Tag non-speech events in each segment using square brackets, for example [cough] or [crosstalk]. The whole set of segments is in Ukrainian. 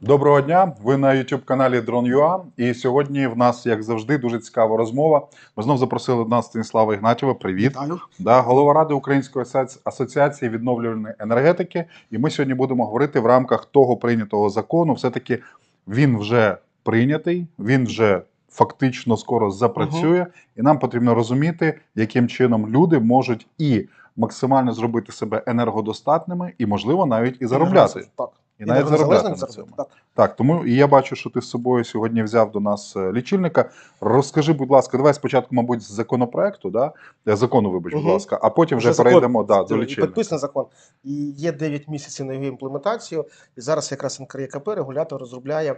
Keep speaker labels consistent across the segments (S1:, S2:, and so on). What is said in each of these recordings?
S1: Доброго дня! Ви на youtube каналі Drone.ua і сьогодні в нас, як завжди, дуже цікава розмова. Ми знов запросили до нас Станіслава Ігнатєва. Привіт!
S2: Вітаю.
S1: Да, голова ради Української асоці- асоціації відновлювальної енергетики. І ми сьогодні будемо говорити в рамках того прийнятого закону. Все-таки він вже прийнятий, він вже фактично скоро запрацює, і нам потрібно розуміти, яким чином люди можуть і максимально зробити себе енергодостатними, і можливо навіть і заробляти.
S2: Так.
S1: І навіть заробляти на цьому.
S2: Так.
S1: Так, тому і я бачу, що ти з собою сьогодні взяв до нас е, лічильника. Розкажи, будь ласка, давай спочатку, мабуть, з законопроекту, да? Е, закону, вибач, будь ласка, а потім вже
S2: Вже закон,
S1: перейдемо да, до
S2: І
S1: лічильника.
S2: Підписаний закон. І є 9 місяців на його імплементацію. І зараз якраз НКРЄКП регулятор розробляє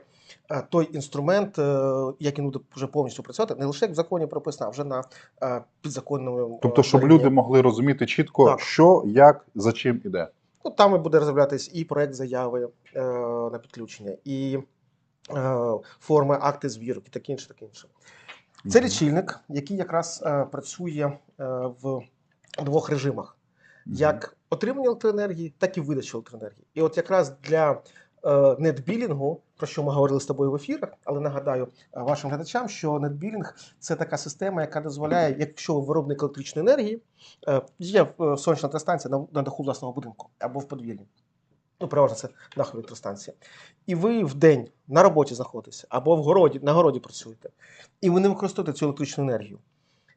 S2: е, той інструмент, е, який буде вже повністю працювати, не лише як в законі прописано, а вже на е, підзаконному. е,
S1: Тобто, щоб
S2: рівні.
S1: люди могли розуміти чітко,
S2: Так.
S1: що, як, за чим іде.
S2: Ну, там і буде розроблятись і проект заяви е, на підключення, і е, форми акти звірок, і таке інше, таке інше. Це лічильник, який якраз е, працює е, в двох режимах: як отримання електроенергії, так і видача електроенергії. І от якраз для нетбілінгу, про що ми говорили з тобою в ефірах, але нагадаю е, вашим глядачам, що нетбілінг це така система, яка дозволяє, якщо ви виробник електричної енергії, е, є е, сонячна електростанція на даху власного будинку або в подвір'ї. Ну, переважно це дахова електростанція. І ви в день на роботі знаходитеся або в городі, на городі працюєте, і ви не використовуєте цю електричну енергію.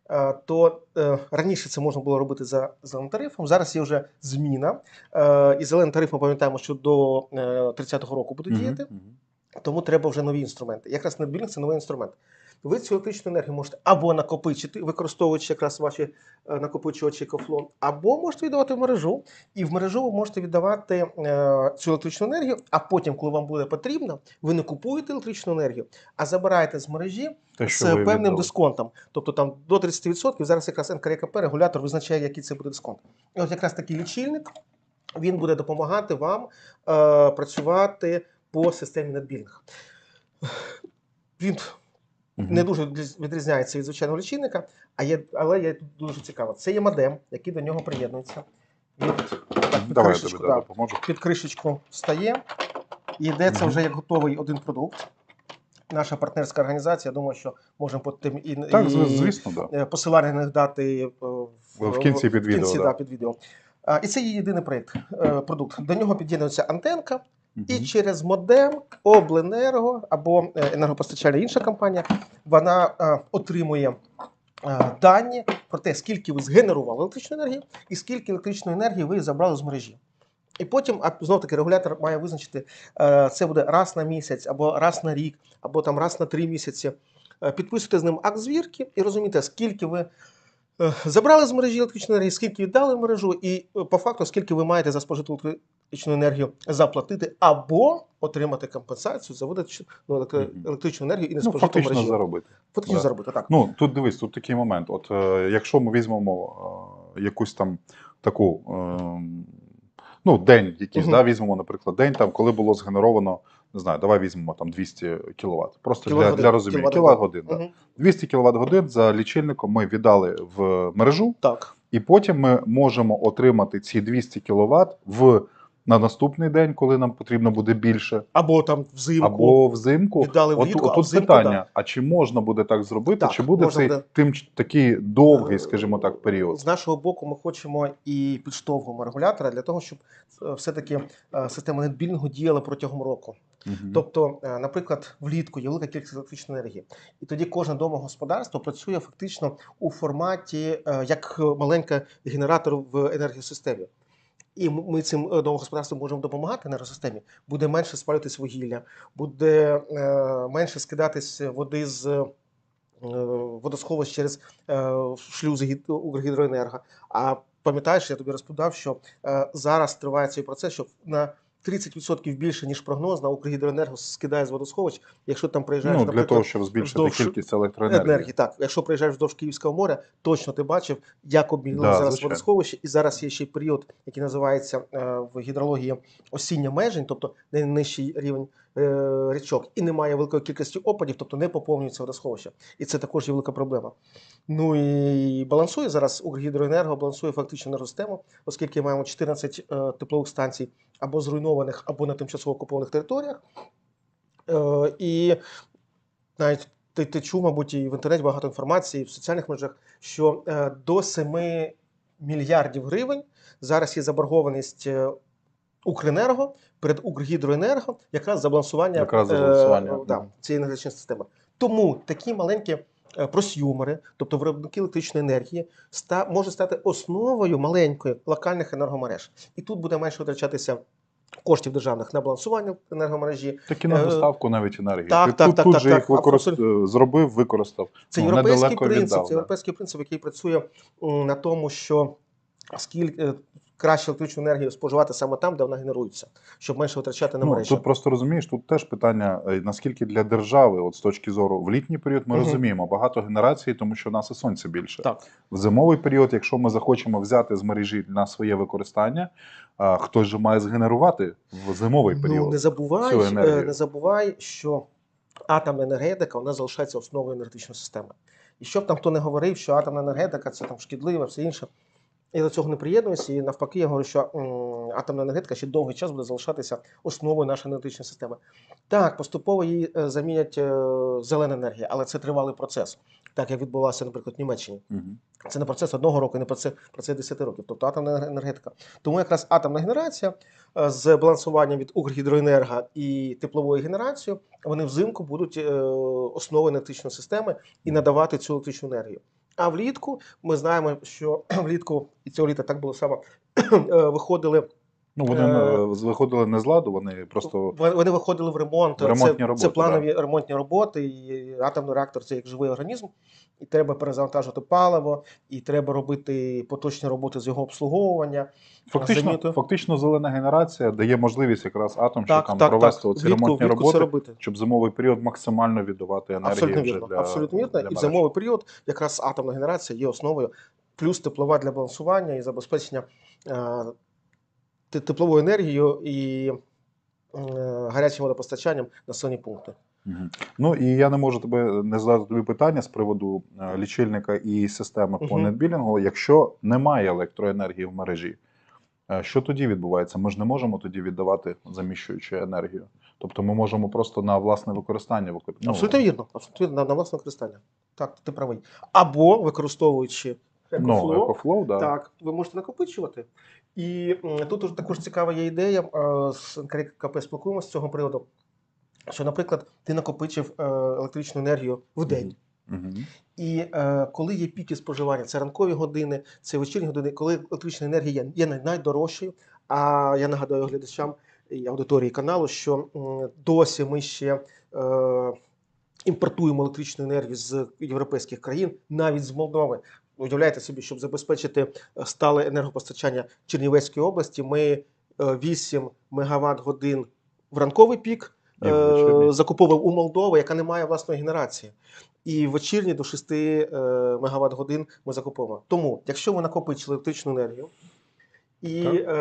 S2: Е, То е, раніше це можна було робити за зеленим тарифом. Зараз є вже зміна. Е, і зелений тариф ми пам'ятаємо, що до е, 30-го року буде діяти. Тому треба вже нові інструменти. Якраз нетбілінг – це новий інструмент. Ви цю електричну енергію можете або накопичити, використовуючи якраз ваші е, накопичувачі кофлон, або можете віддавати в мережу. І в мережу ви можете віддавати е, цю електричну енергію, а потім, коли вам буде потрібно, ви не купуєте електричну енергію, а забираєте з мережі
S1: Те,
S2: з певним
S1: віддали.
S2: дисконтом. Тобто там до 30%. Зараз якраз НКРКП регулятор визначає, який це буде дисконт. І от якраз такий лічильник він буде допомагати вам е, працювати по системі NetBilling. Він Не дуже відрізняється від звичайного лічильника, а є, але є дуже цікаво. Це є модем, який до нього приєднується. Він так, під,
S1: Давай
S2: кришечку,
S1: тобі да, допоможу.
S2: під кришечку встає. І йде це
S1: Мгм.
S2: вже як готовий один продукт. Наша партнерська організація, я думаю, що можемо потім і,
S1: Так,
S2: і
S1: звісно, да.
S2: е, посилання на дати е, в,
S1: В кінці під
S2: в
S1: відео,
S2: кінці,
S1: да.
S2: да, під відео. А, І це є єдиний проєкт, е, продукт. До нього під'єднується антенка, і через модем обленерго або е, енергопостачальна інша компанія вона е, отримує е, дані про те, скільки ви згенерували електричної енергії і скільки електричної енергії ви забрали з мережі. І потім а, знов таки регулятор має визначити, це буде раз на місяць, або раз на рік, або там раз на три місяці. Підписуйте з ним акт звірки і розумієте, скільки ви забрали з мережі електричної енергії, скільки віддали в мережу, і по факту, скільки ви маєте за спожиту електричну енергію заплатити, або отримати компенсацію за видачу ну, електричну енергію і не
S1: Ну,
S2: спожиту
S1: фактично
S2: мережі.
S1: заробити.
S2: Фактично
S1: Да.
S2: заробити, так.
S1: Ну, тут дивись, тут такий момент. От е, якщо ми візьмемо е, якусь там таку. Е, Ну, день якийсь,
S2: Мгм.
S1: да, візьмемо, наприклад, день, там, коли було згенеровано, не знаю, давай візьмемо там 200 кВт. Просто для,
S2: Кіловат-годин.
S1: для розуміння. Кіловат годин. Да.
S2: Мгм.
S1: 200 кВт годин за лічильником ми віддали в мережу,
S2: Так.
S1: і потім ми можемо отримати ці 200 кВт в на наступний день, коли нам потрібно буде більше,
S2: Або там взимку.
S1: або взимку.
S2: Віддали
S1: От,
S2: влітку, а
S1: отут
S2: взимку,
S1: питання:
S2: да.
S1: а чи можна буде так зробити?
S2: Так,
S1: чи буде цей
S2: буде.
S1: тим такий довгий, скажімо так, період?
S2: З нашого боку, ми хочемо і підштовхуємо регулятора для того, щоб е, все-таки е, система нетбілінгу діяла протягом року.
S1: Мгм.
S2: Тобто, е, наприклад, влітку є велика кількість електричної енергії, і тоді кожне домогосподарство працює фактично у форматі е, як маленький генератор в енергосистемі. І ми цим е, домогосподарствам можемо допомагати енергосистемі. Буде менше спалюватись вугілля, буде е, менше скидатись води з е, водосховищ через шлюзи гід- Укргідроенерго. А пам'ятаєш, я тобі розповідав, що зараз триває цей процес, що на 30% більше, ніж прогнозна, Укргідроенерго скидає з водосховищ, якщо там приїжджаєш,
S1: Ну, для того, щоб збільшити
S2: вздовж
S1: кількість електроенергії.
S2: енергії. Так, якщо приїжджаєш вздовж Київського моря, точно ти бачив, як обмінили
S1: Да,
S2: зараз
S1: звичайно.
S2: водосховище, і зараз є ще період, який називається е, в гідрології осіння межень, тобто найнижчий рівень річок, і немає великої кількості опадів, тобто не поповнюється водосховище. І це також є велика проблема. Ну і балансує зараз Укргідроенерго, балансує фактично енергосистему, оскільки маємо 14 е, теплових станцій або зруйнованих, або на тимчасово окупованих територіях. Е, І навіть ти, ти чув, мабуть, і в інтернеті багато інформації, і в соціальних мережах, що е, до 7 мільярдів гривень зараз є заборгованість е, Укренерго перед Укргідроенерго якраз за балансування,
S1: Якраз за
S2: е, да, цієї енергетичної системи. Тому такі маленькі е, просюмери, тобто виробники електричної енергії, ста, можуть стати основою маленької локальних енергомереж. І тут буде менше витрачатися коштів державних на балансування енергомережі,
S1: Так і на
S2: Е,
S1: доставку навіть енергії.
S2: так,
S1: Ти
S2: так,
S1: тут,
S2: так,
S1: тут
S2: так,
S1: же
S2: так,
S1: їх використ... зробив, використав.
S2: Це
S1: Ну,
S2: європейський принцип,
S1: віддав,
S2: це європейський принцип, який працює на тому, що скільки е, краще електричну енергію споживати саме там, де вона генерується, щоб менше витрачати на
S1: Ну,
S2: мережі.
S1: тут просто розумієш, тут теж питання, е, наскільки для держави, от з точки зору в літній період, ми
S2: Мгм.
S1: розуміємо багато генерації, тому що в нас і сонця більше.
S2: Так.
S1: В зимовий період, якщо ми захочемо взяти з мережі на своє використання, а, хтось же має згенерувати в зимовий період.
S2: Ну, не забувай,
S1: цю
S2: е,
S1: енергію.
S2: не забувай, що атомна енергетика вона залишається основою енергетичної системи. І щоб там хто не говорив, що атомна енергетика це там шкідливо, все інше. Я до цього не приєднуюся, і навпаки, я говорю, що атомна енергетика ще довгий час буде залишатися основою нашої енергетичної системи. Так, поступово її е, замінять е, зелена енергія, але це тривалий процес, так як відбувався, наприклад, в Німеччині.
S1: Мгм.
S2: Це не процес одного року, не процес, процес 10 років, тобто атомна енергетика. Тому якраз атомна генерація е, з балансуванням від Укргідроенерго і тепловою генерацією, вони взимку будуть основою енергетичної системи і надавати цю електричну енергію. А влітку ми знаємо, що [clears throat] влітку і цього літа так було само [clears throat] е, виходили.
S1: Ну, вони
S2: Е,
S1: е, виходили не з ладу, вони просто
S2: Вони виходили в ремонт.
S1: В ремонтні
S2: це,
S1: роботи,
S2: це планові ремонтні роботи. І атомний реактор це як живий організм, і треба перезавантажувати паливо, і треба робити поточні роботи з його обслуговування.
S1: фактично,
S2: заміти.
S1: фактично зелена генерація дає можливість якраз атомщикам
S2: Так,
S1: провести
S2: так.
S1: оці
S2: Влітку,
S1: ремонтні
S2: влітку
S1: роботи,
S2: робити.
S1: щоб зимовий період максимально віддавати енергію
S2: Абсолютно
S1: вже
S2: вірно.
S1: для
S2: Абсолютно вірно.
S1: для
S2: І в зимовий період якраз атомна генерація є основою, плюс теплова для балансування і забезпечення е, тепловою енергією і е, гарячим водопостачанням населені пункти.
S1: Ну і я не можу тебе не задати тобі питання з приводу е, лічильника і системи по нетбілінгу. Якщо немає електроенергії в мережі, е, що тоді відбувається? Ми ж не можемо тоді віддавати заміщуючу енергію. Тобто ми можемо просто на власне використання використовувати.
S2: Абсолютно вірно. Абсолютно вірно, на, власне використання. Так, ти правий. Або використовуючи
S1: Ну,
S2: EcoFlow,
S1: екофлоу, да.
S2: Так, ви можете накопичувати. І тут також цікава є ідея. З НКРКП спілкуємося з цього приводу. Що, наприклад, ти накопичив е, електричну енергію в день. І е, коли є піки споживання, це ранкові години, це вечірні години, коли електрична енергія є найдорожчою. А я нагадаю глядачам і аудиторії каналу, що м, досі ми ще е, імпортуємо електричну енергію з європейських країн, навіть з Молдови. Уявляєте собі, щоб забезпечити е, стале енергопостачання Чернівецької області, ми е, 8 мегаватт годин в ранковий пік е, закуповуємо у Молдови, яка не має власної генерації. І вечірні до 6 е, мегаватт годин ми закуповуємо. Тому, якщо ми накопичили електричну енергію і е,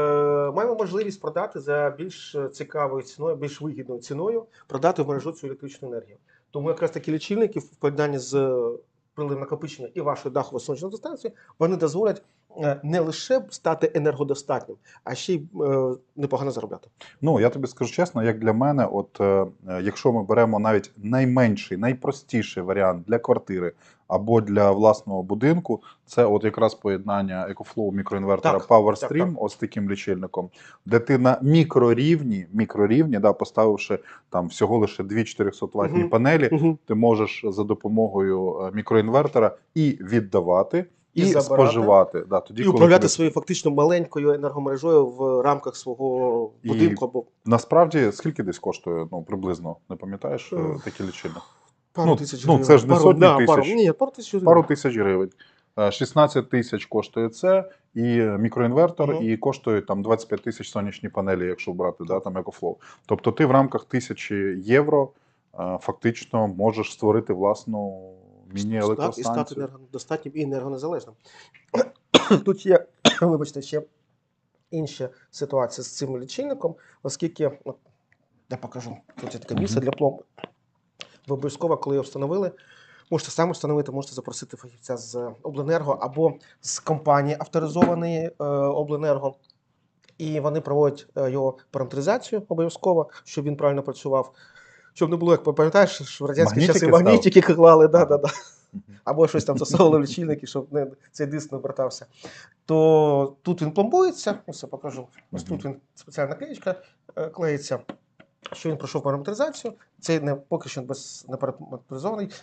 S2: маємо можливість продати за більш цікавою ціною, більш вигідною ціною, продати в мережу цю електричну енергію. Тому якраз такі лічильники в поєднанні з приливом накопичення і вашої дахової сонячної станції, вони дозволять не лише стати енергодостатнім, а ще й е, непогано заробляти.
S1: Ну я тобі скажу чесно, як для мене, от е, е, якщо ми беремо навіть найменший, найпростіший варіант для квартири або для власного будинку, це от якраз поєднання EcoFlow мікроінвертора
S2: Так,
S1: PowerStream,
S2: так,
S1: ось таким лічильником, де ти на мікрорівні, мікрорівні, да, поставивши там всього лише дві 400 ваттні
S2: Мгм.
S1: панелі, ти можеш за допомогою е, мікроінвертора і віддавати,
S2: І
S1: і, споживати. Да, тоді,
S2: І
S1: коли
S2: управляти
S1: тобі-
S2: своєю фактично маленькою енергомережою в рамках свого
S1: І-
S2: будинку або
S1: Насправді, скільки десь коштує, ну приблизно, не пам'ятаєш е,
S2: Е,
S1: лічильник?
S2: пару
S1: Ну,
S2: тисяч
S1: ну, це ж не
S2: пару,
S1: сотні
S2: да,
S1: тисяч.
S2: Пару, ні, пару тисяч гривень.
S1: Пару тисяч гривень. Е, 16 тисяч коштує це, і мікроінвертор,
S2: Мгм.
S1: і коштує там 25 тисяч сонячні панелі, якщо брати да, там EcoFlow. Тобто ти в рамках тисячі євро е, фактично можеш створити власну
S2: Так, і стати енергодостатнім і енергонезалежним. [coughs] Тут є, [coughs] вибачте, ще інша ситуація з цим лічильником, оскільки, я покажу, тут є таке місце для пломби. Ви обов'язково, коли його встановили, можете самі встановити, можете запросити фахівця з Обленерго або з компанії авторизованої е, Обленерго. І вони проводять е, його параметризацію обов'язково, щоб він правильно працював. Щоб не було, як пам'ятаєш, що в радянські часи
S1: Магнітики ставили?
S2: магнітики клали, да, да, да. Або щось там засовували в лічильники, щоб не, цей диск не обертався. То тут він пломбується, я покажу. Ось тут він спеціальна наклеїчка е, клеїться. Що він пройшов параметризацію, це не поки що без не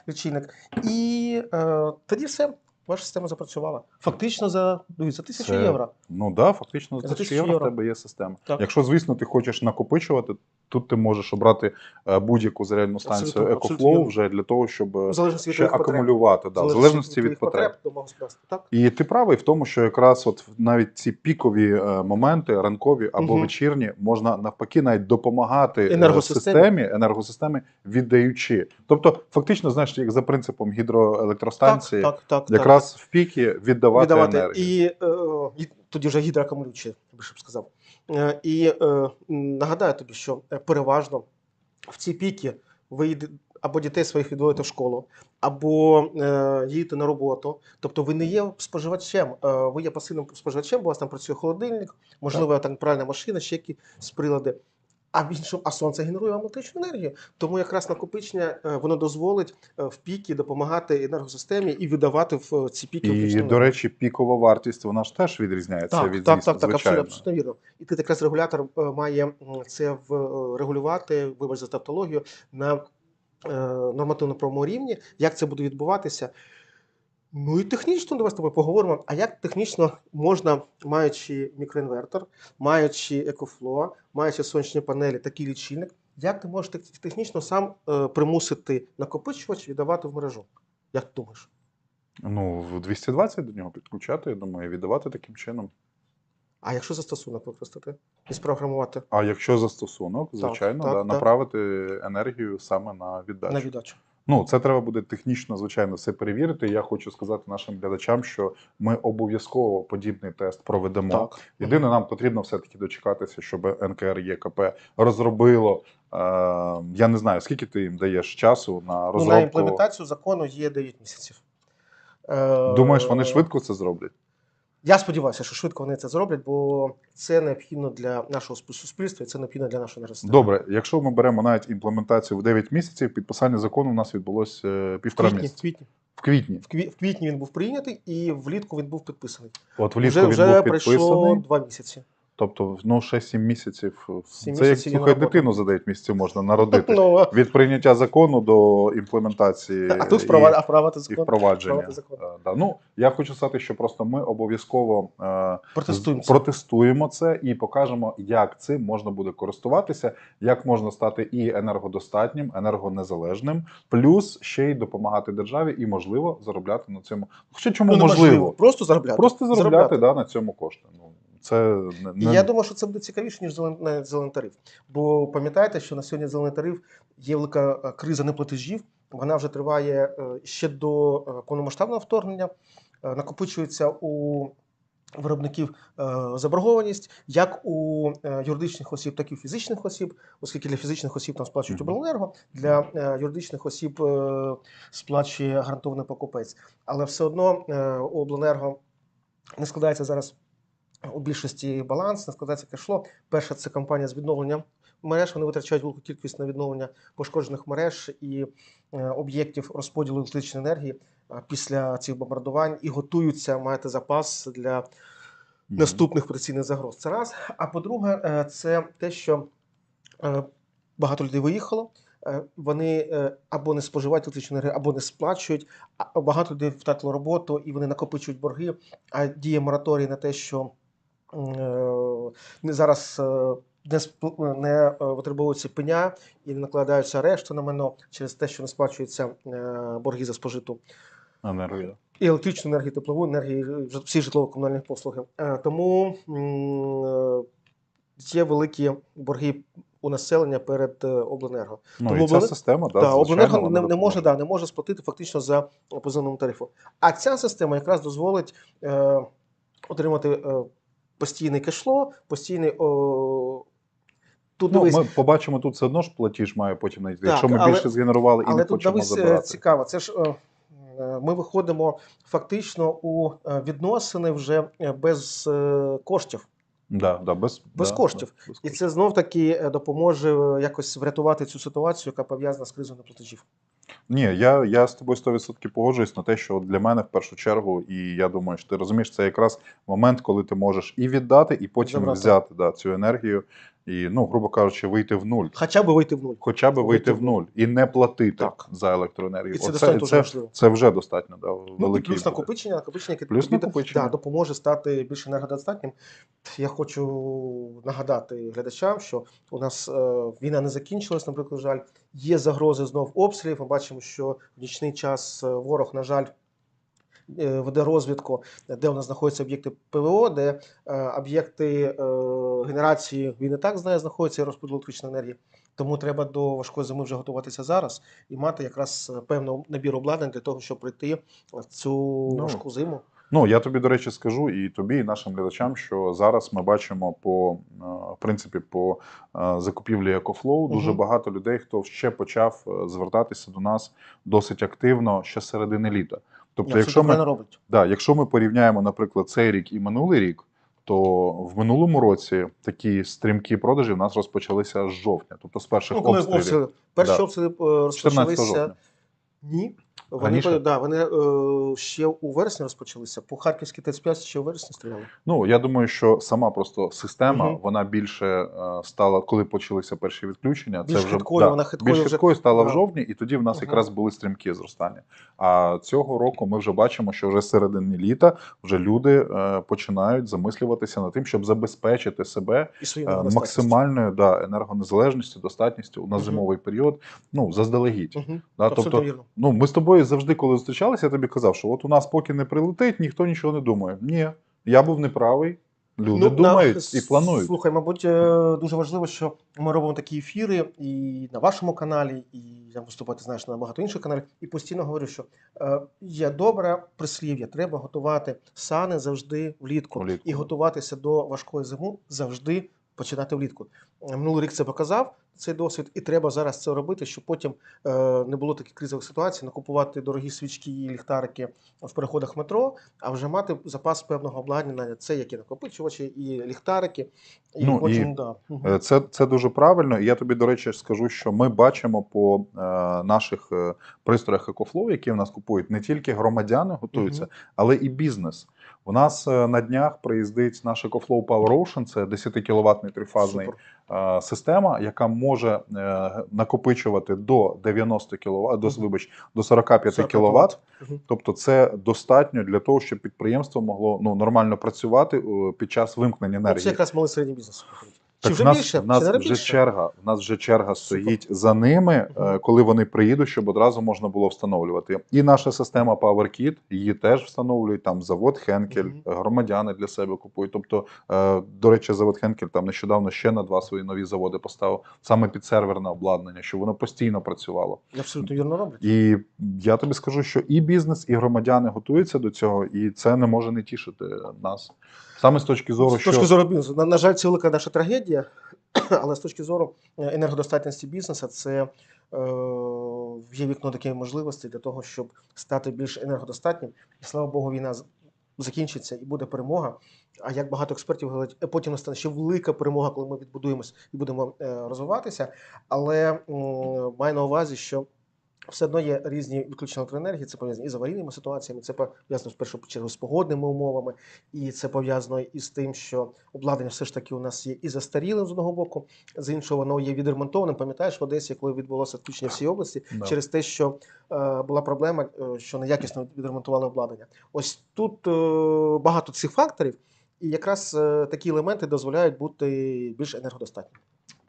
S2: лічильник. І е, тоді все, ваша система запрацювала. Фактично за, дивіться, за тисячу
S1: Це
S2: євро.
S1: Ну так, да, фактично
S2: За
S1: за
S2: 1000
S1: 1000 євро в тебе є система.
S2: Так.
S1: Якщо, звісно, ти хочеш накопичувати, тут ти можеш обрати е, будь-яку зарядну станцію EcoFlow вже для того, щоб
S2: залежності
S1: ще акумулювати, да, в залежності від
S2: твоїх
S1: потреб.
S2: до. Так?
S1: І ти правий в тому, що якраз от навіть ці пікові е, моменти, ранкові або
S2: Мгм.
S1: вечірні, можна навпаки навіть допомагати е,
S2: Енергосистемі.
S1: енергосистемі, віддаючи. Тобто, фактично, знаєш, як за принципом гідроелектростанції,
S2: так, так, так,
S1: якраз в піки віддавати,
S2: віддавати.
S1: енергію.
S2: І, е, і тоді вже гідроакумулюючі, я би ще б сказав. Е, і е, нагадаю тобі, що е, переважно в ці піки ви або дітей своїх відводите в школу, або е, їдете на роботу. Тобто ви не є споживачем, е, ви є пасивним споживачем, бо у вас там працює холодильник, можливо, там пральна машина, ще якісь прилади. А в іншому, а сонце генерує вам електричну енергію. Тому якраз накопичення е, воно дозволить е, в піки допомагати енергосистемі і видавати в е, ці піки
S1: І, до речі, пікова вартість вона ж теж відрізняється
S2: так,
S1: від
S2: так, так, так,
S1: звичайно.
S2: абсолютно, вірно. І тут якраз регулятор має це регулювати, вибач за тавтологію, на нормативно-правовому рівні, як це буде відбуватися. Ну і технічно давай з тобою поговоримо. А як технічно можна, маючи мікроінвертор, маючи екофло, маючи сонячні панелі, такий лічильник, як ти можеш технічно сам е, примусити накопичувач віддавати в мережу? Як ти думаєш?
S1: Ну, в 220 до нього підключати, я думаю, і віддавати таким чином.
S2: А якщо застосунок використати і спрограмувати
S1: А якщо застосунок, звичайно,
S2: так,
S1: да,
S2: так.
S1: направити енергію саме на віддачу.
S2: на віддачу?
S1: Ну, це треба буде технічно, звичайно, все перевірити. Я хочу сказати нашим глядачам, що ми обов'язково подібний тест проведемо.
S2: Так.
S1: Єдине, нам потрібно все-таки дочекатися, щоб НКРЄКП розробило. Е, я не знаю, скільки ти їм даєш часу на
S2: Ну,
S1: розробку.
S2: на імплементацію закону є 9 місяців. Е,
S1: Думаєш, вони швидко це зроблять?
S2: Я сподіваюся, що швидко вони це зроблять, бо це необхідно для нашого суспільства і це необхідно для нашої енергосистеми.
S1: Добре, якщо ми беремо навіть імплементацію в 9 місяців, підписання закону у нас відбулося е, півтора
S2: місяця. в квітні.
S1: В квітні.
S2: В кві- в квітні він був прийнятий і влітку він був підписаний.
S1: От влітку
S2: вже
S1: він
S2: вже
S1: був
S2: пройшло два місяці.
S1: Тобто, ну, ще 7 місяців.
S2: Сім
S1: це як слухай, дитину за 9 місяців можна народити. [laughs]
S2: Ну,
S1: Від прийняття закону до імплементації
S2: а тут
S1: і,
S2: впровад- а впровадити
S1: і впровадження.
S2: впровадити закон.
S1: Е, да. Ну, я хочу сказати, що просто ми обов'язково е,
S2: Протестуємо.
S1: протестуємо це і покажемо, як цим можна буде користуватися, як можна стати і енергодостатнім, енергонезалежним, плюс ще й допомагати державі і, можливо, заробляти на цьому. Хоча чому
S2: Ну,
S1: можливо?
S2: неможливо. Просто заробляти.
S1: Просто заробляти, Да, на цьому кошти. Ну, це не,
S2: я думаю, що це буде цікавіше, ніж зелен- зелений тариф. Бо пам'ятаєте, що на сьогодні зелений тариф є велика е, криза неплатежів. Вона вже триває е, ще до е, повномасштабного вторгнення. Накопичується у виробників заборгованість як у юридичних осіб, так і у фізичних осіб, оскільки для фізичних осіб там сплачують обленерго, для юридичних осіб сплачує гарантований покупець. Але все одно обленерго не складається зараз у більшості баланс, не складається кешло. Перша це компанія з відновлення мереж. Вони витрачають велику кількість на відновлення пошкоджених мереж і е, об'єктів розподілу електричної енергії після цих бомбардувань і готуються мати запас для наступних потенційних загроз. Це раз. А по-друге, е, це те, що е, багато людей виїхало. Вони або не споживають електричну енергію, або не сплачують. А багато людей втратило роботу і вони накопичують борги. А діє мораторій на те, що не зараз е, не, не е, витребовується пеня і не накладаються арешти на майно через те, що не сплачуються е, борги за спожиту
S1: Енергія.
S2: і електричну енергію, теплову енергію, всі житлово-комунальні послуги. Е, Тому е, є великі борги у населення перед е, обленерго.
S1: Ну,
S2: Тому
S1: і ця система, да,
S2: Да, обленерго не, не може да, не може сплатити фактично за позивному тарифу. А ця система якраз дозволить е, отримати е, постійне кешло, постійний. О, тут
S1: Ну,
S2: дивись,
S1: ми побачимо, тут все одно ж платіж має потім знайти. Якщо ми
S2: але-
S1: більше згенерували і
S2: Але
S1: не
S2: тут
S1: хочемо
S2: дивись е,
S1: забирати.
S2: цікаво. Це ж е, е, ми виходимо фактично у відносини вже без коштів.
S1: Да, да, без,
S2: Без
S1: да,
S2: коштів.
S1: да, без
S2: І це знов таки допоможе якось врятувати цю ситуацію, яка пов'язана з кризою неплатежів.
S1: Ні, я, я з тобою 100% погоджуюсь на те, що для мене в першу чергу, і я думаю, що ти розумієш, це якраз момент, коли ти можеш і віддати, і потім
S2: Забрати.
S1: взяти да, цю енергію, і, ну, грубо кажучи, вийти в нуль.
S2: Хоча б вийти в нуль.
S1: Хоча б
S2: Вийти
S1: вийти
S2: в
S1: нуль і не платити
S2: Так.
S1: за електроенергію.
S2: І це
S1: Оце-
S2: достатньо
S1: це,
S2: важливо.
S1: це вже достатньо да,
S2: Ну,
S1: великий.
S2: плюс накопичення, накопичення, яке
S1: Плюс накопичення.
S2: Да, допоможе стати більш енергодостатнім. Я хочу нагадати глядачам, що у нас е, війна не закінчилась, наприклад, жаль. Є загрози знов обстрілів. Ми бачимо, що в нічний час е, ворог, на жаль, веде розвідку, де у нас знаходяться об'єкти ПВО, де е, об'єкти е, генерації він і так знає, знаходяться і розподіл електричної енергії. Тому треба до важкої зими вже готуватися зараз і мати якраз е, певний набір обладнань для того, щоб пройти в цю
S1: Ну,
S2: важку зиму.
S1: Ну, я тобі, до речі, скажу і тобі, і нашим глядачам, що зараз ми бачимо по е, в принципі по е, закупівлі EcoFlow дуже багато людей, хто ще почав е, звертатися до нас досить активно ще середини літа. Тобто, якщо ми, да, якщо ми порівняємо, наприклад, цей рік і минулий рік, то в минулому році такі стрімкі продажі в нас розпочалися з жовтня, тобто з перших
S2: Ну, коли
S1: обстрілів.
S2: обстріли, перші
S1: Да.
S2: обстріли е,
S1: 14
S2: розпочалися. Ні. Вони,
S1: Раніше?
S2: да, вони е, ще у вересні розпочалися. По Харківській ТЕЦ-5 ще у вересні стріляли.
S1: Ну я думаю, що сама просто система
S2: Мгм.
S1: вона більше е, стала, коли почалися перші відключення.
S2: Більш
S1: це вже
S2: хиткою, вона хиткою
S1: більш
S2: вже-
S1: хиткою стала в жовтні, і тоді в нас
S2: Мгм.
S1: якраз були стрімкі зростання. А цього року ми вже бачимо, що вже середини літа вже люди е, починають замислюватися над тим, щоб забезпечити себе е, максимальною да, енергонезалежністю, достатністю на
S2: Мгм.
S1: зимовий період. Ну заздалегідь.
S2: Мгм.
S1: Да, тобто, ну ми з тобою завжди, коли зустрічалися, я тобі казав, що от у нас поки не прилетить, ніхто нічого не думає. Ні, я був неправий. Люди
S2: Ну,
S1: думають
S2: на-
S1: і планують.
S2: Слухай, мабуть, е, дуже важливо, що ми робимо такі ефіри і на вашому каналі, і я виступати знаєш на багато інших каналів. І постійно говорю, що е, є добре прислів'я. Треба готувати сани завжди влітку,
S1: Влітку.
S2: і готуватися до важкої зими завжди починати влітку. Е, Минулий рік це показав цей досвід, і треба зараз це робити, щоб потім е, не було таких кризових ситуацій, накупувати дорогі свічки і ліхтарики в переходах метро, а вже мати запас певного обладнання. Це як і накопичувачі, і ліхтарики, і
S1: Ну,
S2: потім
S1: і,
S2: да.
S1: Е, Це, це дуже правильно. І я тобі, до речі, скажу, що ми бачимо по е, наших е, пристроях EcoFlow, які в нас купують, не тільки громадяни готуються,
S2: Мгм.
S1: але і бізнес. У нас на днях приїздить наш EcoFlow Power Ocean, це 10 кіловатний трифазний
S2: Супер.
S1: система, яка може е, накопичувати до 90 кВт, до, вибач, до 45
S2: 40
S1: кВт. Тобто це достатньо для того, щоб підприємство могло ну, нормально працювати е, під час вимкнення енергії.
S2: Це якраз малий середній бізнес.
S1: Так
S2: вже
S1: в нас,
S2: більше?
S1: в нас вже
S2: більше?
S1: черга. В нас вже черга стоїть за ними, е, коли вони приїдуть, щоб одразу можна було встановлювати. І наша система PowerKit, її теж встановлюють. Там завод Хенкель, громадяни для себе купують. Тобто, е, до речі, завод Хенкель там нещодавно ще на два свої нові заводи поставив саме під серверне обладнання, щоб воно постійно працювало.
S2: Абсолютно вірно роблять.
S1: І я тобі скажу, що і бізнес, і громадяни готуються до цього, і це не може не тішити нас. Саме з точки зору,
S2: з
S1: що
S2: точки зору бізнесу. На, на жаль, це велика наша трагедія, [clears throat] але з точки зору е, енергодостатності бізнесу, це е, є вікно такої можливості для того, щоб стати більш енергодостатнім. І слава Богу, війна закінчиться і буде перемога. А як багато експертів говорять, е, потім настане ще велика перемога, коли ми відбудуємось і будемо е, розвиватися. Але м, маю на увазі, що все одно є різні відключення електроенергії, це пов'язано із аварійними ситуаціями, це пов'язано в першу чергу з погодними умовами, і це пов'язано із тим, що обладнання все ж таки у нас є і застарілим з одного боку, з іншого воно є відремонтованим. Пам'ятаєш в Одесі, коли відбулося відключення всієї області,
S1: Да.
S2: через те, що е, була проблема, е, що неякісно відремонтували обладнання. Ось тут е, багато цих факторів, і якраз е, такі елементи дозволяють бути більш енергодостатніми.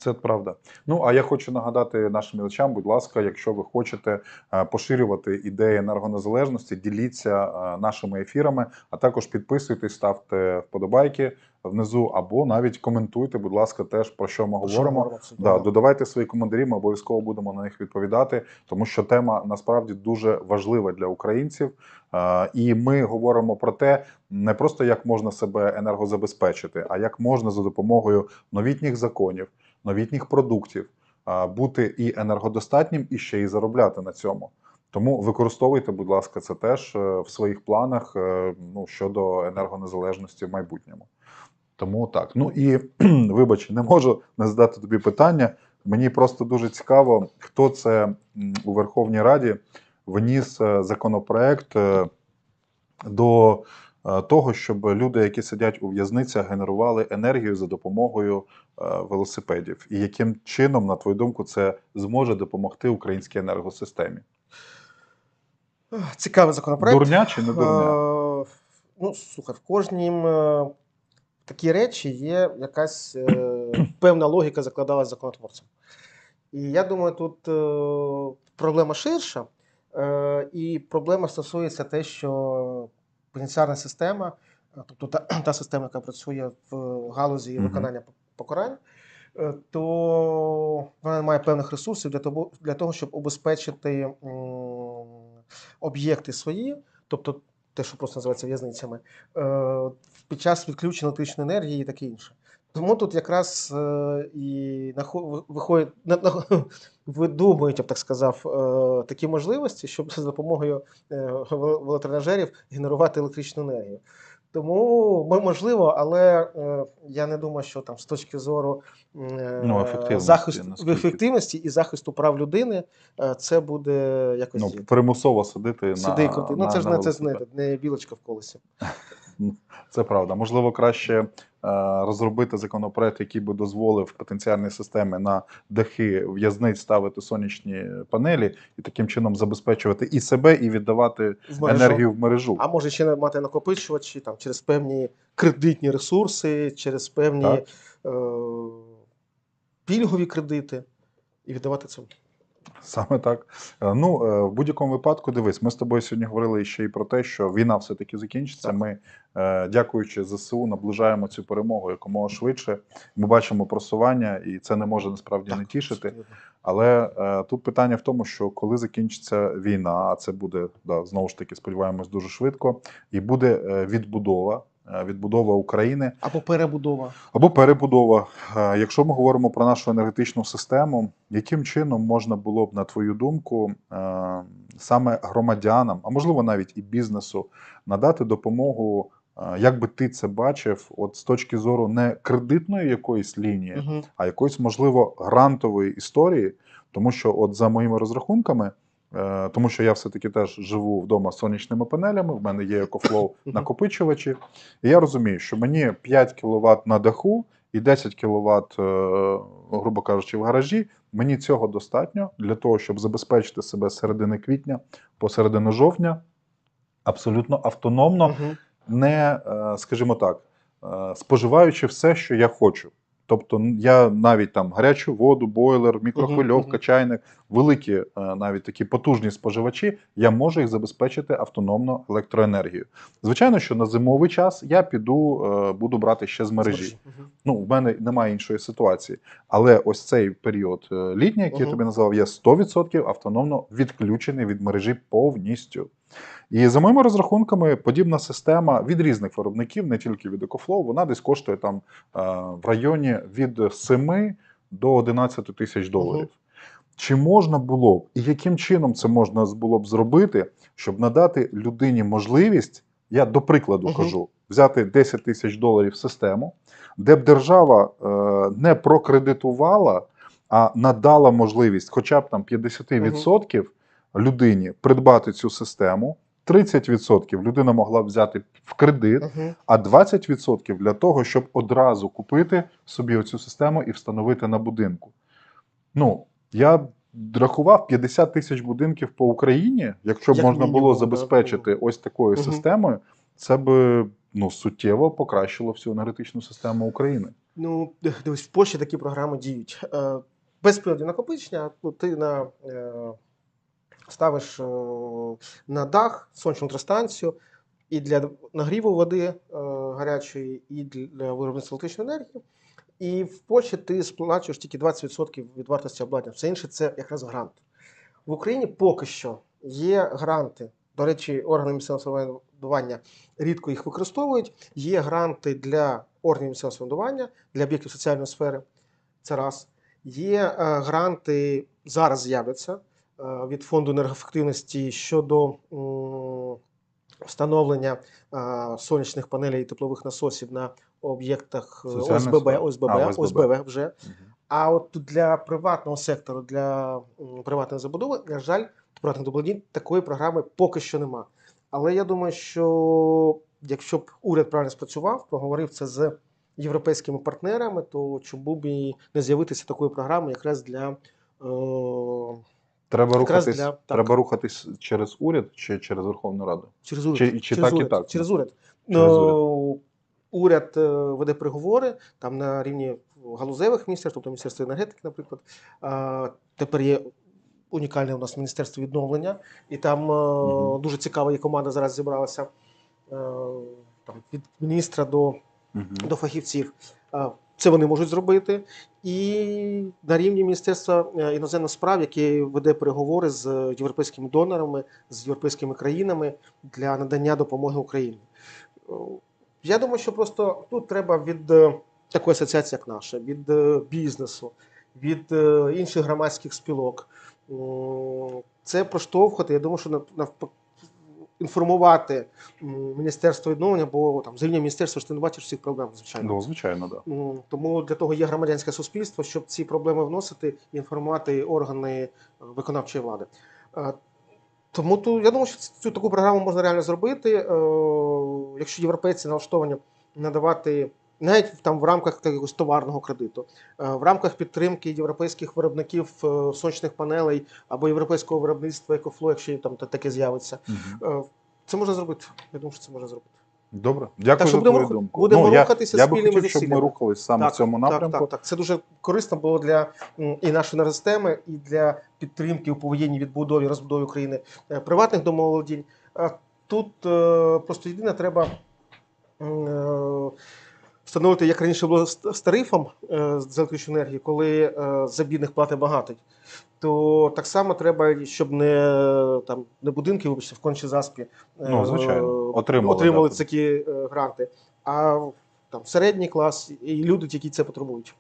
S1: Це правда. Ну а я хочу нагадати нашим глядачам, будь ласка, якщо ви хочете е, поширювати ідеї енергонезалежності, діліться е, нашими ефірами, а також підписуйтесь, ставте вподобайки внизу, або навіть коментуйте, будь ласка, теж про що ми
S2: Про
S1: говоримо.
S2: абсолютно.
S1: Да, додавайте свої коментарі, ми обов'язково будемо на них відповідати, тому що тема насправді дуже важлива для українців. Е, І ми говоримо про те, не просто як можна себе енергозабезпечити, а як можна за допомогою новітніх законів, новітніх продуктів бути і енергодостатнім, і ще й заробляти на цьому. Тому використовуйте, будь ласка, це теж е, в своїх планах е, ну, щодо енергонезалежності в майбутньому. Тому так. Ну і [clears throat] вибач, не можу не задати тобі питання. Мені просто дуже цікаво, хто це у Верховній Раді вніс е, законопроект до того, щоб люди, які сидять у в'язницях, генерували енергію за допомогою е, велосипедів. І яким чином, на твою думку, це зможе допомогти українській енергосистемі?
S2: Цікавий законопроект.
S1: Дурня чи не дурня?
S2: Е, Ну, слухай, в кожнім е, такі речі є якась е, певна логіка закладалась законотворцем. І я думаю, тут е, проблема ширша, е, і проблема стосується те, що пенітенціарна система, е, тобто та, [clears throat] та система, яка працює в галузі виконання покарань, е, то вона не має певних ресурсів для того, для того щоб обезпечити об'єкти свої, тобто те, що просто називається в'язницями, е, під час відключення електричної енергії і таке інше. Тому тут якраз е, і виходить, [laughs] видумують, я б так сказав, е, такі можливості, щоб за допомогою е, велотренажерів генерувати електричну енергію. Тому можливо, але я не думаю, що там з точки зору
S1: Ну, ефективності,
S2: захисту ефективності і захисту прав людини, це буде якось
S1: Ну, примусово сидити
S2: Сюди
S1: на, на
S2: Ну це ж
S1: на
S2: це ж не, білочка в колесі. [laughs]
S1: Це правда. Можливо, краще розробити законопроект, який би дозволив потенціальні системи на дахи в'язниць ставити сонячні панелі і таким чином забезпечувати і себе, і віддавати
S2: В
S1: енергію в мережу.
S2: А може ще мати накопичувачі там через певні кредитні ресурси, через певні
S1: Так.
S2: е, пільгові кредити і віддавати це.
S1: Саме так. Е, Ну, е, в будь-якому випадку, дивись, ми з тобою сьогодні говорили ще й про те, що війна все-таки закінчиться.
S2: Так.
S1: Ми, е, дякуючи ЗСУ, наближаємо цю перемогу якомога швидше. Ми бачимо просування, і це не може насправді не тішити.
S2: абсолютно.
S1: Але тут питання в тому, що коли закінчиться війна, а це буде да, знову ж таки, сподіваємось, дуже швидко, і буде відбудова, відбудова України
S2: Або перебудова.
S1: або перебудова. Е, Якщо ми говоримо про нашу енергетичну систему, яким чином можна було б, на твою думку, е, саме громадянам, а можливо навіть і бізнесу, надати допомогу, е, як би ти це бачив, от з точки зору не кредитної якоїсь лінії,
S2: Угу.
S1: а якоїсь, можливо, грантової історії, тому що, от за моїми розрахунками, е, тому що я все-таки теж живу вдома з сонячними панелями, в мене є EcoFlow [laughs] накопичувачі, і я розумію, що мені 5 кВт на даху і 10 кВт, грубо кажучи, в гаражі. Мені цього достатньо для того, щоб забезпечити себе з середини квітня по середину жовтня абсолютно автономно не, е, скажімо так, е, споживаючи все, що я хочу. Тобто я навіть там гарячу воду, бойлер, мікрохвильовка,
S2: мгм.
S1: чайник, великі е, навіть такі потужні споживачі, я можу їх забезпечити автономно електроенергією. Звичайно, що на зимовий час я піду, е, буду брати ще з мережі.
S2: Угу.
S1: Ну, в мене немає іншої ситуації. Але ось цей період е, літній, який я тобі назвав, я 100% автономно відключений від мережі повністю. І за моїми розрахунками, подібна система від різних виробників, не тільки від EcoFlow, вона десь коштує там е, в районі від 7 до 11 тисяч доларів. Чи можна було б, і яким чином це можна було б зробити, щоб надати людині можливість, я до прикладу
S2: Мгм.
S1: кажу, взяти 10 тисяч доларів в систему, де б держава е, не прокредитувала, а надала можливість хоча б там 50% людині придбати цю систему. 30% людина могла б взяти в кредит,
S2: Угу.
S1: а 20% для того, щоб одразу купити собі оцю систему і встановити на будинку. Ну, я рахував 50 тисяч будинків по Україні. Якщо б
S2: Як
S1: можна було забезпечити ось такою
S2: Мгм.
S1: системою, це би ну, суттєво покращило всю енергетичну систему України.
S2: Ну, дивись, в Польщі такі програми діють. Е, Безпровідне накопичення, ну, ти на, е, ставиш е, на дах сонячну електростанцію і для нагріву води е, гарячої, і для виробництва електричної енергії. І в Польщі ти сплачуєш тільки 20% від вартості обладнання. Все інше це якраз грант. В Україні поки що є гранти. До речі, органи місцевого самоврядування рідко їх використовують. Є гранти для органів місцевого самоврядування, для об'єктів соціальної сфери. Це раз. Є е, гранти, зараз з'являться від фонду енергоефективності щодо встановлення е, сонячних панелей і теплових насосів на об'єктах е, ОСББ. ОСББ,
S1: А, ОСББ.
S2: ОСББ вже. А от для приватного сектору, для приватної забудови, на жаль, приватних добродій такої програми поки що нема. Але я думаю, що якщо б уряд правильно спрацював, проговорив це з європейськими партнерами, то чому б і не з'явитися такою програмою якраз для е,
S1: Треба
S2: Якраз
S1: рухатись,
S2: для- так.
S1: треба рухатись через уряд чи через Верховну Раду?
S2: через уряд.
S1: Чи- чи
S2: через
S1: так і
S2: уряд,
S1: так?
S2: Через уряд.
S1: Через
S2: Ну, уряд е, веде переговори там на рівні галузевих міністерств, тобто Міністерство енергетики, наприклад. А, Тепер є унікальне у нас Міністерство відновлення, і там е,
S1: Мгм.
S2: дуже цікава є команда зараз зібралася. е, Там, від міністра до
S1: Мгм.
S2: до фахівців. Це вони можуть зробити. І на рівні Міністерства е, іноземних справ, яке веде переговори з європейськими донорами, з європейськими країнами для надання допомоги Україні. Я думаю, що просто тут треба від е, такої асоціації, як наша, від е, бізнесу, від е, інших громадських спілок. Це проштовхувати. Я думаю, що інформувати Міністерство відновлення, бо там з рівня міністерства ж ти не бачиш всіх проблем, звичайно.
S1: Ну, звичайно. Да.
S2: Тому для того є громадянське суспільство, щоб ці проблеми вносити і інформувати органи е, виконавчої влади. Е, Тому ту, я думаю, що цю таку програму можна реально зробити, е, якщо європейці налаштовані надавати. Навіть там в рамках якогось товарного кредиту, е, в рамках підтримки європейських виробників е, сонячних панелей або європейського виробництва екофло, якщо там таке з'явиться. Е, це можна зробити. Я думаю, що це можна зробити.
S1: Добре, дякую
S2: Так що
S1: за
S2: будемо
S1: твою думку.
S2: будемо
S1: ну, я,
S2: рухатися
S1: я би
S2: спільними
S1: хотів, щоб ми рухались саме в цьому напрямку.
S2: Так, так, так. Це дуже корисно було для і нашої енергосистеми, і для підтримки у повоєнній відбудові, розбудові України приватних домоволодінь. Тут просто єдине треба встановити, як раніше було з тарифом е, з електричної енергії, коли е, за бідних платить багатий. То так само треба, щоб не там не будинки, вибачте, в кончі заспі е,
S1: Ну, звичайно. Отримали,
S2: отримали
S1: да.
S2: такі гранти, а там середній клас і люди, які це потребують.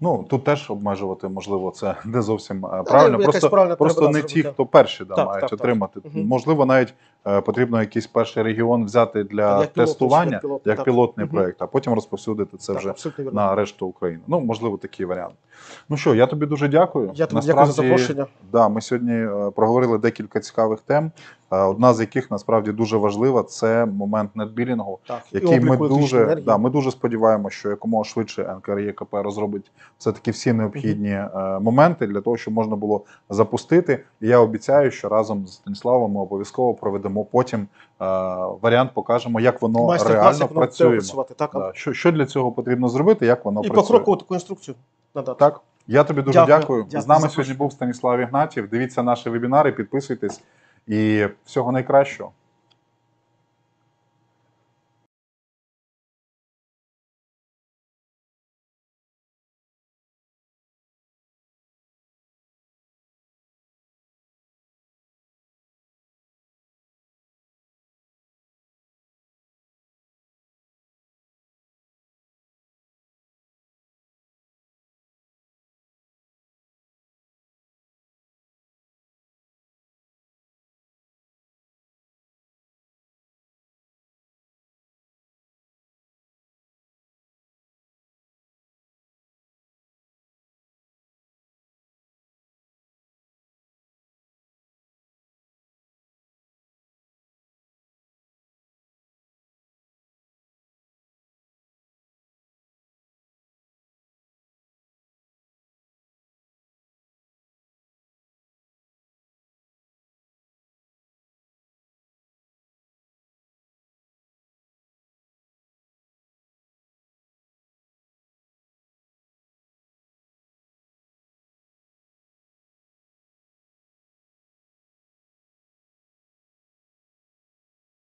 S1: Ну тут теж обмежувати, можливо, це не зовсім правильно. Просто, просто не ті, хто перші да,
S2: Так,
S1: мають
S2: так, так.
S1: отримати.
S2: Мгм.
S1: Можливо, навіть потрібно якийсь перший регіон взяти для
S2: Як
S1: тестування,
S2: як пілотний,
S1: як
S2: так.
S1: пілотний
S2: Мгм.
S1: проєкт, а потім розповсюдити це
S2: Так,
S1: вже на решту України. Ну, можливо, такий варіант. Ну що, я тобі дуже дякую.
S2: Я тобі дякую за запрошення.
S1: Да, ми сьогодні е, проговорили декілька цікавих тем. Е, Одна з яких насправді дуже важлива це момент нетбілінгу,
S2: Так,
S1: який ми дуже, да, ми дуже сподіваємося, що якомога швидше НКРЄКП розробить все таки всі необхідні е, моменти для того, щоб можна було запустити. І я обіцяю, що разом з Станіславом ми обов'язково проведемо потім е, варіант, покажемо, як воно
S2: Майстер-клас,
S1: реально
S2: як воно
S1: працює.
S2: Так,
S1: Да. Що, що для цього потрібно зробити, як воно
S2: і
S1: працює.
S2: покрокову таку інструкцію надати.
S1: Так, я тобі дуже
S2: Дякую.
S1: дякую.
S2: Дякую
S1: З нами
S2: за
S1: сьогодні був Станіслав Ігнатів. Дивіться наші вебінари, підписуйтесь і всього найкращого.